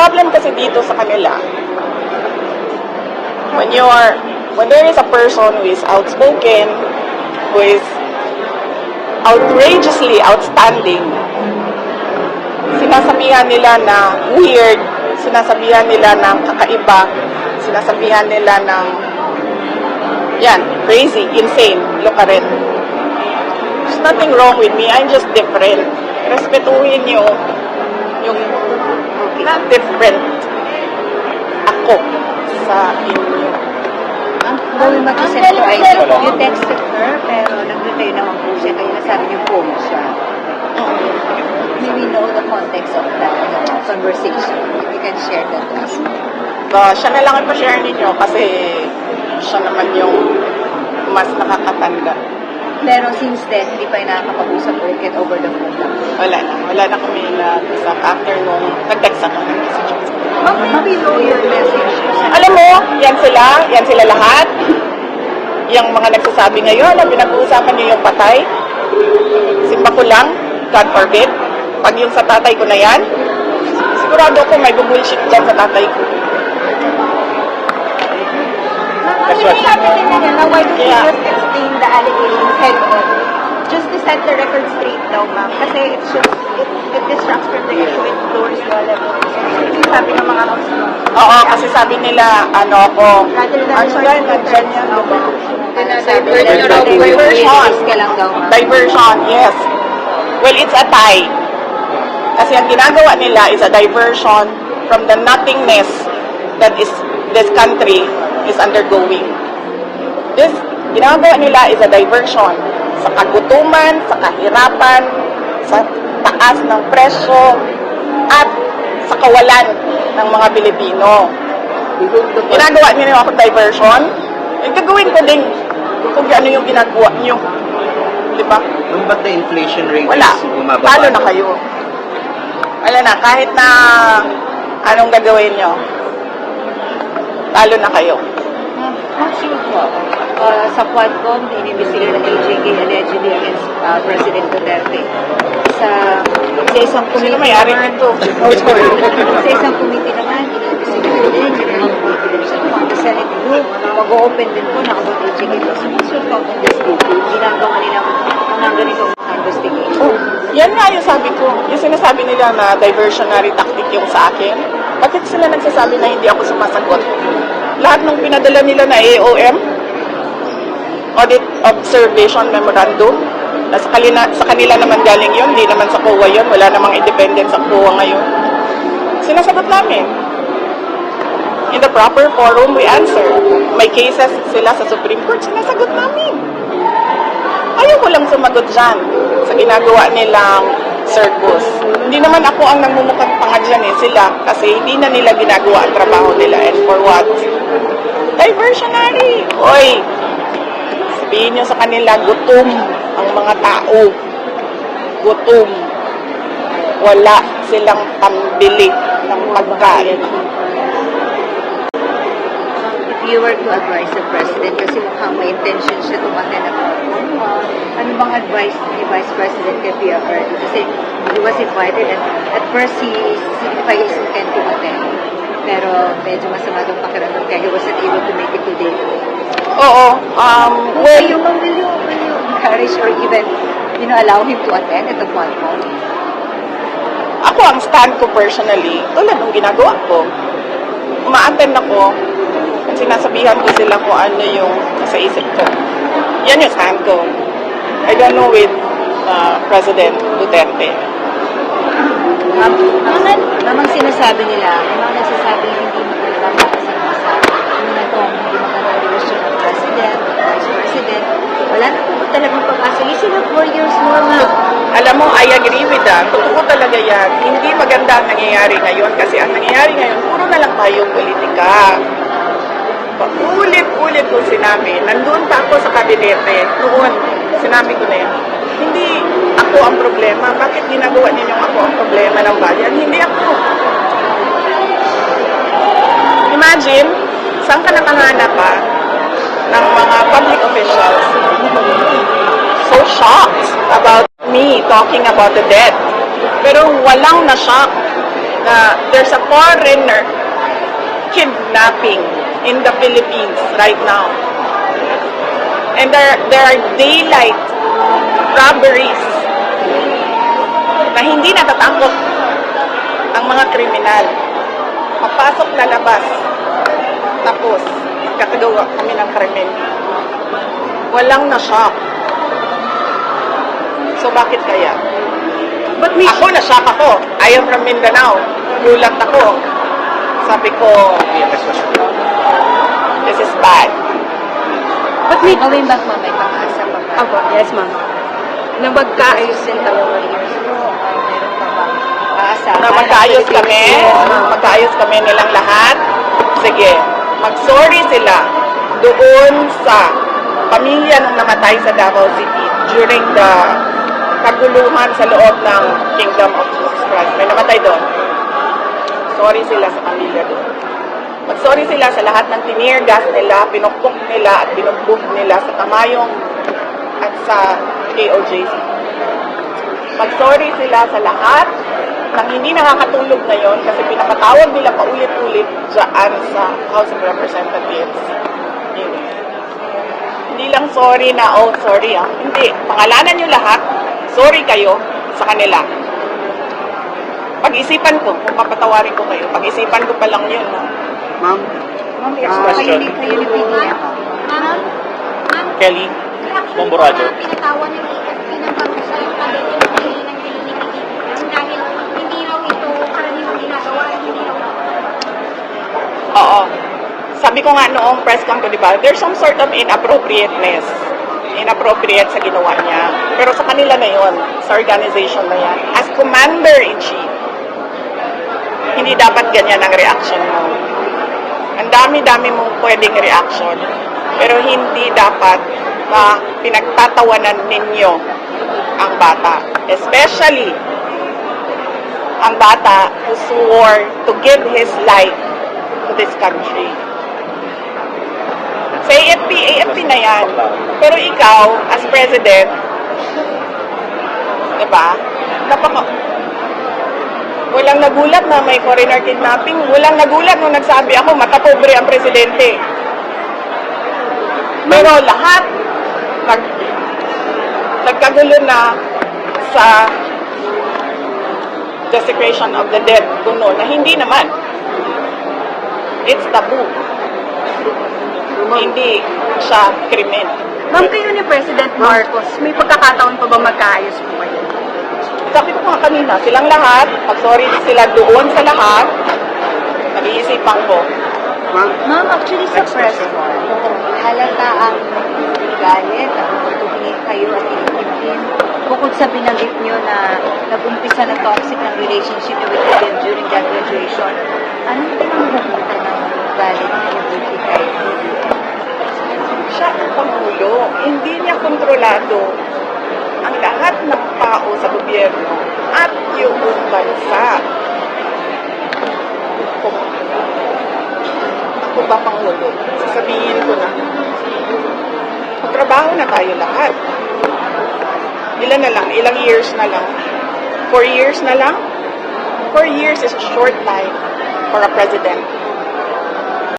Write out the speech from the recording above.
problem kasi dito sa kanila, when you are, when there is a person who is outspoken, who is outrageously outstanding, sinasabihan nila na weird, sinasabihan nila ng kakaiba, sinasabihan nila ng yan, crazy, insane, look at it. There's nothing wrong with me, I'm just different. Respetuhin niyo yung not different ako sa inyo. Ang mag-isip ko ay you texted her pero nag-reply naman po siya kaya nasabi niyo phone siya. Maybe know the context of that uh, conversation. If you can share that to us. So, siya na lang ipa-share ninyo kasi siya naman yung mas nakakatanda. Pero since then, hindi pa nakakapag-usap ulit over the phone. Wala na. Wala na kami nag-usap after nung nag-text ako ng message. Ma'am, maybe know your message. Alam mo, yan sila, yan sila lahat. Yung mga nagsasabi ngayon na pinag-uusapan niyo yung patay. Simba ko lang, God forbid. Pag yung sa tatay ko na yan, sigurado ko may bubullshit dyan sa tatay ko. Kasi may natin Just to set the record straight daw, ma'am. Kasi it's just, it, it distracts from the issue. It lowers the level. Sabi ng mga mo. Oo, kasi sabi nila, ano ako, Rather than ano yan, nandyan yan, diba? Sabi Diversion. Diversion. Diversion, yes. Well, it's a tie. Kasi ang ginagawa nila is a diversion from the nothingness that is this country is undergoing. This ginagawa nila is a diversion sa kagutuman, sa kahirapan, sa taas ng presyo, at sa kawalan ng mga Pilipino. Ginagawa nila ako diversion, eh, gagawin ko din kung ano yung ginagawa nyo. Di ba? Nung ba't na inflation rate Wala. is bumababa? Talo na kayo. Wala na. Kahit na anong gagawin nyo, talo na kayo. Po. Uh, sa Quadcom, inimbestiga ng AJK allegedly against uh, President Duterte. Sa, sa isang Sino committee may-ari naman, nito? Oh, sa isang committee naman, inimbestiga din, on the Senate group. Mag-open din po na about AJK. So, what's your thought on this? Ginagawa nila mga ganitong mga investigation. Oh, yan nga yung sabi ko. Yung sinasabi nila na diversionary tactic yung sa akin. Bakit sila nagsasabi na hindi ako sumasagot? Lahat ng pinadala nila na AOM, Audit Observation Memorandum, na sa kanila, sa kanila naman galing yun, hindi naman sa COA yun, wala namang independence sa COA ngayon. Sinasagot namin. In the proper forum, we answer. May cases sila sa Supreme Court, sinasagot namin. Ayaw ko lang sumagot dyan sa ginagawa nilang circus. Hindi naman ako ang namumukhang tanga dyan eh, sila. Kasi hindi na nila ginagawa ang trabaho nila. And for what? Diversionary. Oy, sabihin nyo sa kanila, gutom ang mga tao. Gutom. Wala silang pambili ng pagkain. If you were to advise the President, kasi mukhang may intention siya tumaten na ano bang advice ni Vice President kay PRR? Kasi he was invited and at first he signified his intent to attend. Pero medyo masama daw pakiramdam kaya he wasn't able to make it today. Oo. Um, Will well, you, will you, will you encourage or even, you know, allow him to attend at the Qualcomm? Ako ang stand ko personally, tulad ng ginagawa ko. Uma-attend ako at sinasabihan ko sila kung ano yung nasa isip ko. Yan yung stand ko. I don't know with uh, President Duterte. Ang, namang sinasabi nila, may mga nagsasabi na hindi maganda makasama sa na itong hindi maganda ng President, Vice President. Wala na po talagang pag-asa. Still have four years more, ma'am. Alam mo, I agree with that. Totoo talaga yan. Hindi maganda ang nangyayari ngayon kasi ang nangyayari ngayon, puro na lang tayong politika. Ulit-ulit ko sinabi, nandun pa ako sa kabinete, noon, sinabi ko na yan, hindi ako ang problema. Bakit ginagawa ninyong ako ang problema ng bayan? Hindi ako. Imagine, saan ka nakahanap pa ng mga public officials so shocked about me talking about the death. Pero walang na-shock na there's a foreigner kidnapping in the Philippines right now. And there, there are daylight robberies na hindi natatakot ang mga kriminal. Papasok na labas. Tapos, magkakagawa kami ng krimen. Walang na-shock. So, bakit kaya? But may, Ako, na-shock ako. I am from Mindanao. Gulat ako. Sabi ko, this is bad. But may going back, ma'am, may pag-asa pa ba? Opo, yes ma'am. Na magkaayos din talaga. Na magkaayos kami, magkaayos kami nilang lahat. Sige, mag-sorry sila doon sa pamilya nung namatay sa Davao City during the kaguluhan sa loob ng Kingdom of Jesus Christ. May namatay doon. Sorry sila sa pamilya doon. Mag-sorry sila sa lahat ng tinir gas nila, pinukpok nila at binugbog nila sa Tamayong at sa KOJC. Mag-sorry sila sa lahat ng hindi nakakatulog ngayon kasi pinapatawag nila paulit-ulit dyan sa House of Representatives. Yun. Hindi lang sorry na, oh, sorry ah. Hindi. Pangalanan nyo lahat, sorry kayo sa kanila. Pag-isipan ko, kung papatawarin ko kayo, pag-isipan ko pa lang yun. No? Ma'am, Ma'am, Ah, kayo ni kayo ni Pinia. Ma'am, ma'am, Kelly, reaction Bomborado. po na pinatawa ng AFP ng pag-usa yung pagdating ng pili ng Pilipinas dahil hindi raw ito karaniwang ginagawa at hindi raw Oo. Sabi ko nga noong press con ko, di ba, there's some sort of inappropriateness. Inappropriate sa ginawa niya. Pero sa kanila na yon, sa organization na yan. As commander-in-chief, hindi dapat ganyan ang reaction mo. Ang dami-dami mong pwedeng reaction. Pero hindi dapat na pinagtatawanan ninyo ang bata. Especially ang bata who swore to give his life to this country. Sa AFP, AFP na yan. Pero ikaw, as president, di ba, napaka, walang nagulat na may foreigner kidnapping. Walang nagulat nung nagsabi ako, matapobre ang presidente. Pero lahat, nag, nagkagulo na sa desecration of the dead kuno na hindi naman. It's taboo. Hindi siya krimen. Ma'am, kayo ni President Marcos, may pagkakataon pa ba magkaayos po kayo? Sabi ko nga kanina, silang lahat, pag-sorry sila doon sa lahat, nag-iisipan ko. Ma'am, Ma'am, actually sa press con, halata ang galit, ang tutugin kayo at inipin. Bukod sa binanggit nyo na nag-umpisa ng toxic ng relationship niyo with them during that graduation, anong pinanggamutan ng galit na nabuti kay Siya ang Pangulo. Hindi niya kontrolado ang lahat ng tao sa gobyerno at yung bansa. Kung ba Pangulo, sasabihin ko na, magtrabaho na tayo lahat. Ilan na lang? Ilang years na lang? Four years na lang? Four years is a short time for a president.